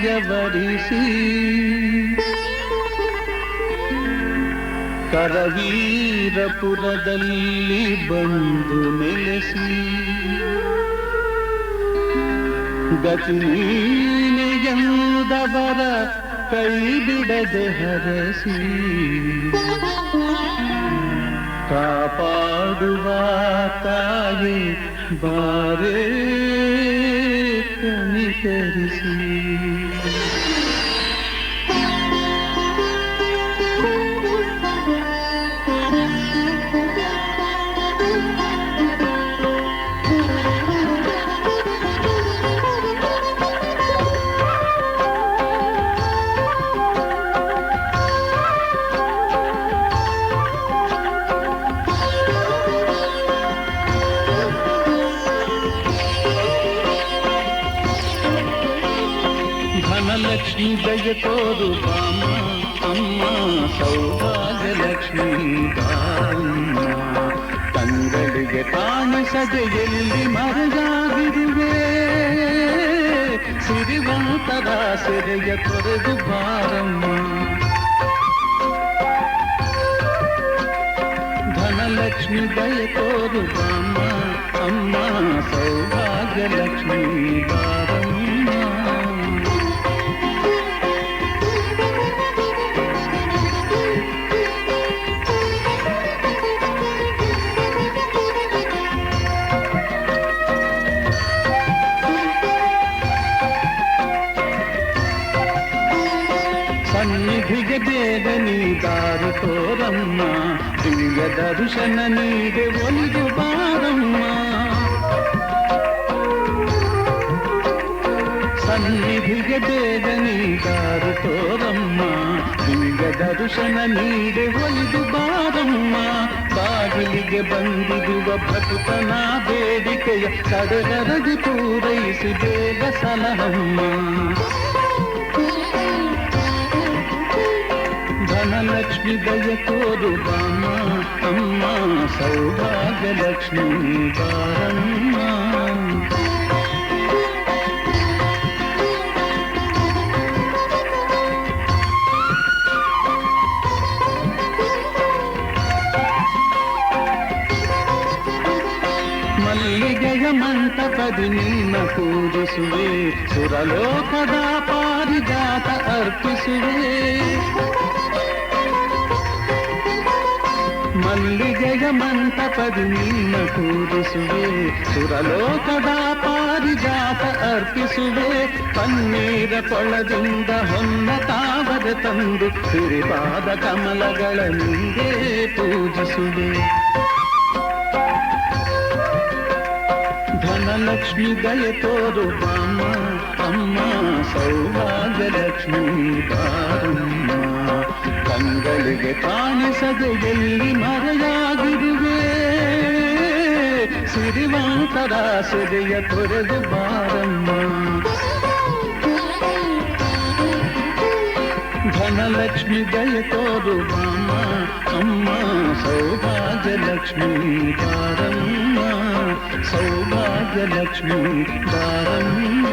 ಹೃದಯವರಿಸಿ ಕರವೀರಪುರದಲ್ಲಿ ಬಂದು ನೆಲೆಸಿ. ಗತಿ ನೀನೆಯಂದವರ ಕೈ ಬಿಡದೆ ಹರಸಿ. ಕಾಪಾಡುವ ತಾಯಿ ಬಾರೇ. shall see. ಧನಲಕ್ಷ್ಮಿ ದಯ ತೋರು ಬಾಮ ಅಮ್ಮ ಸೌಭಾಗ್ಯಲಕ್ಷ್ಮಿ ಬಾಮ್ಮ ತಂಗಳಿಗೆ ಕಾಣಿಸದೆ ಎಲ್ಲಿ ಮರೆಯಾಗಿರುವೆ ಸಿರಿವಂತರ ಸೆರೆಯ ತೊರೆದು ಬಾರಮ್ಮ ಧನಲಕ್ಷ್ಮಿ ದಯ ತೋರು ಬಾಮ್ಮ ಅಮ್ಮ ಸೌಭಾಗ್ಯಲಕ್ಷ್ಮಿ ಬಾರಮ್ಮ ಸನ್ನಿಧಿಗೆ ಬೇಗ ನೀ ದಾರಿ ತೋರಮ್ಮ ದಿವ್ಯ ದರ್ಶನ ನೀಡೆ ಒಲಿದು ಬಾರಮ್ಮ ಸನ್ನಿಧಿಗೆ ಬೇಗ ನೀ ದಾರಿ ತೋರಮ್ಮ ದಿವ್ಯ ದರ್ಶನ ನೀಡೆ ಒಲಿದು ಬಾರಮ್ಮ ಬಾಗಿಲಿಗೆ ಬಂದಿರುವ ಭಕ್ತನ ಬೇಡಿಕೆಯ ಕಡೆಗರದಿ ಪೂರೈಸಿ ಬೇಗ ಸಲಹಮ್ಮ ಧನಲಕ್ಷ್ಮಿ ದಯ ತೋರು ಬಾಮ ಅಮ್ಮ ಸೌಭಾಗ್ಯಲಕ್ಷ್ಮಿ ಬಾರಮ್ಮ ಮಲ್ಲಿಗೆಯ ಮಂಟಪದಿ ನಿನ್ನ ಪೂಜಿಸುವೆ ಸುರಲೋಕದ ಪಾರಿಜಾತ ಅರ್ಪಿಸುವೆ ಮಲ್ಲಿಗೆಯ ಮಂಟಪದಿ ನಿನ್ನ ಪೂಜಿಸುವೆ ಸುರಲೋಕದ ಪಾರಿಜಾತ ಅರ್ಪಿಸುವೆ ಪನ್ನೀರ ಕೊಳದಿಂದ ಹೊನ್ನ ತಾವದ ತಂದು ಸಿರಿಪಾದ ಕಮಲಗಳ ನಿಂಗೆ ಪೂಜಿಸುವೆ ಧನಲಕ್ಷ್ಮಿ ದಯ ತೋರು ಬಾಮ ಅಮ್ಮ ಸೌಭಾಗ್ಯಲಕ್ಷ್ಮಿ ಬಾರಮ್ಮ ಕಂಗಳಿಗೆ ಕಾಣಿಸದೆ ಎಲ್ಲಿ ಮರೆಯಾಗಿರುವೆ ಸಿರಿವಂತರ ಸೆರೆಯ ತೊರೆದು ಬಾರಮ್ಮ ಧನಲಕ್ಷ್ಮಿ ದಯ ತೋರು ಬಾಮ ಅಮ್ಮ ಸೌಭಾಗ್ಯಲಕ್ಷ್ಮಿ ಬಾರಮ್ಮ ಸೌಭಾಗ್ಯಲಕ್ಷ್ಮಿ ಬಾರಮ್ಮ